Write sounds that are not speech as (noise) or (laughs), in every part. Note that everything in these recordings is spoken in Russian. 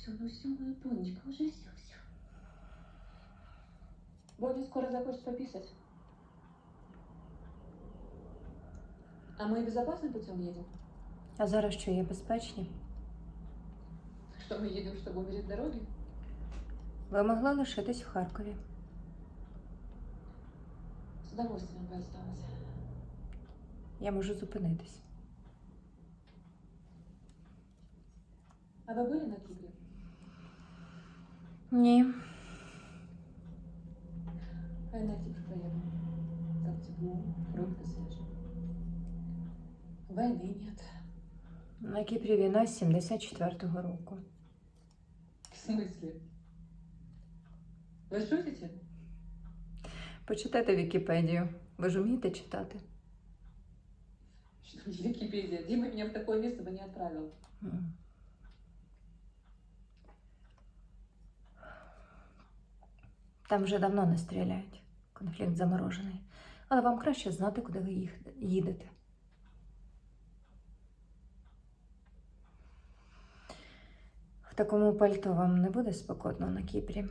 все, ну все, моя Тонечка, уже все, все. Боня скоро захочет пописать. А мы безопасным путем едем? А зараз що є безпечні? Что мы едем, чтобы умереть в дороге? Ви могли лишитись в Харкові. С удовольствием бы осталось. Я можу зупинитись. А вы были на Кипре? Ні. А я на Кипр поеду. Там тепло, фрукты свежие. Войны нет. На Кіпрі війна з 74-го року. В смысле? Вы шутите? Почитайте Вікіпедію. Ви ж вмієте читати? Что не Википедия? Дима меня в такое место бы не отправил. М. Там вже давно не стріляють. Конфлікт заморожений. Але вам краще знати, куди ви їх- їдете. В такому пальто вам не буде спекотно на Кіпрі.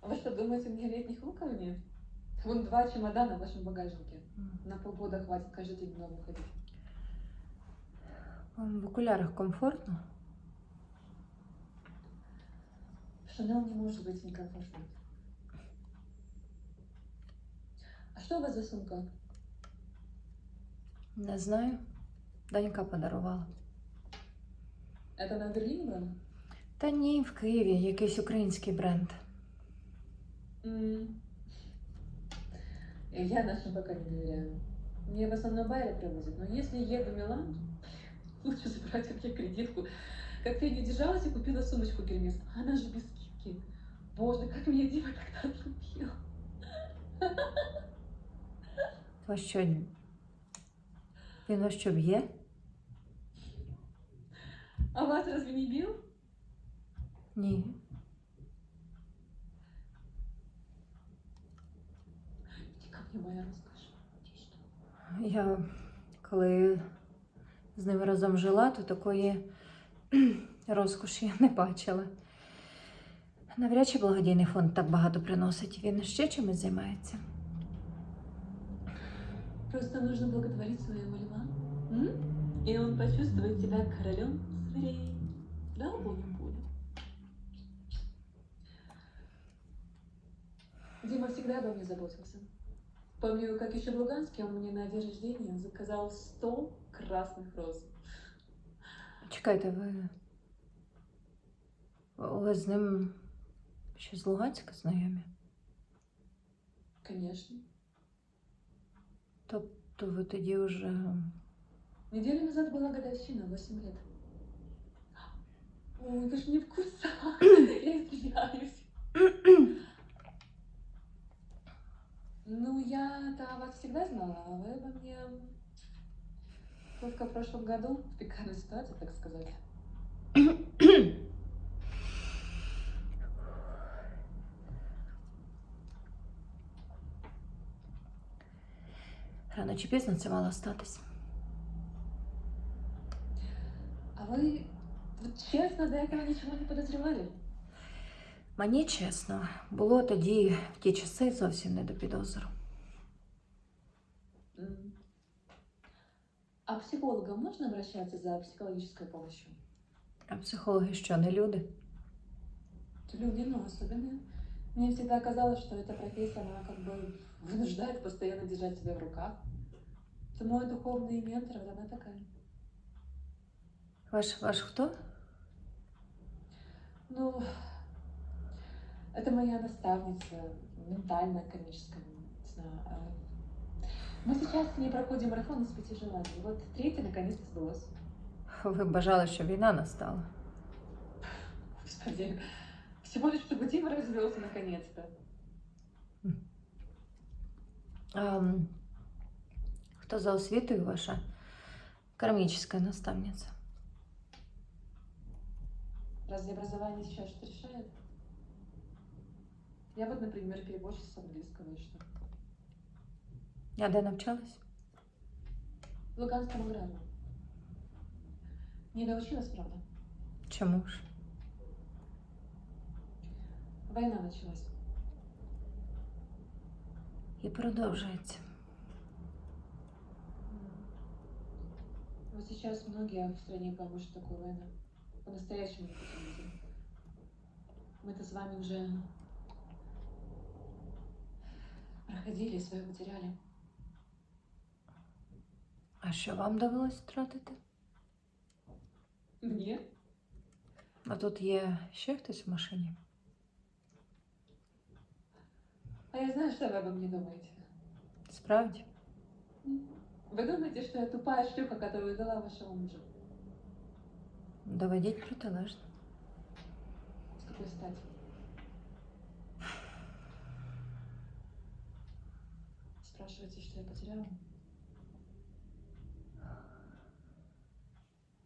А вы что, думаете, у меня летних луков нет? Вон два чемодана в вашем багажнике. М. На полгода хватит каждый день в новом ходить. Вам в окулярах комфортно? Шанел не может быть некомфортным. А что у вас за сумка? Не знаю. Донька подарувала. Это на Берлине брала? Та ні, в Києві якийсь український бренд. М. И Я нашим пока не доверяю. Мне в основном Байер привозят, но если еду в Милан, (laughs) лучше забрать от меня кредитку. Как я не держалась и купила сумочку Гермес. Она же без скидки. Боже, как меня Дима тогда отлупил. То що він вас що б'є? А вас разве не бил? Ні. Иди ко мне, моя сюда. Я коли з ним разом жила, то такої (clears throat) розкоші я не бачила. Навряд чи благодійний фонд так багато приносить. Він ще чимось займається. Просто нужно благотворить своему льва. М? И он почувствует себя королем зверей. Да, Боня Пуля? Дима всегда обо мне заботился. Помню, как еще в Луганске он мне на день рождения заказал 100 красных роз. Чекайте, ви. Ви з ним ще з Луганська знайомі? Конечно. Тобто ви тоді вже. Неделю назад была годовщина, 8 лет. Ой, вы же не в курсах. (coughs) Я извиняюсь. Ну, я-то вас всегда знала, а вы обо мне только в прошлом году (laughs) в пикарной ситуации, так сказать. (coughs) (coughs) Рано чи пізно це мало статись. А вы вот честно до этого ничего не подозревали? Мені чесно, було тоді в ті часи зовсім не до підозру. М. А к психологам можно обращаться за психологической помощью? А психологи що, не люди? Люди, но особенные. Мне всегда казалось, что эта профессия, она как бы вынуждает постоянно держать себя в руках. Это мой духовный ментор, вот она такая. Ваш, ваш хто? Ну, это моя наставница, ментальная, комическая, не знаю. а. Мы сейчас с ней проходим марафон из пяти желаний. Вот третье наконец-то сбылось. Ви бажали, щоб війна настала. Господи, всего лишь, чтобы Дима развелся наконец-то. А, м, хто за освітою ваша кармічна наставниця? Разве образование сейчас что-то решает? Я вот, например, переводчица с английского и что? А де навчались? В Луганском аграрном. Не доучилась, правда? Чому ж? Война началась. І продовжується. сейчас многие в стране поймут, что такое война. По-настоящему не хотим Мы-то с вами уже проходили, свое потеряли. А що вам довелось втратити? Мне? А тут є ще хтось в машині? А я знаю, что вы обо мне думаете. Справді? Вы думаете, что я тупая шлюха, которую дала вашему мужу? Доведіть протилежне. С какой стати? Спрашиваете, что я потеряла?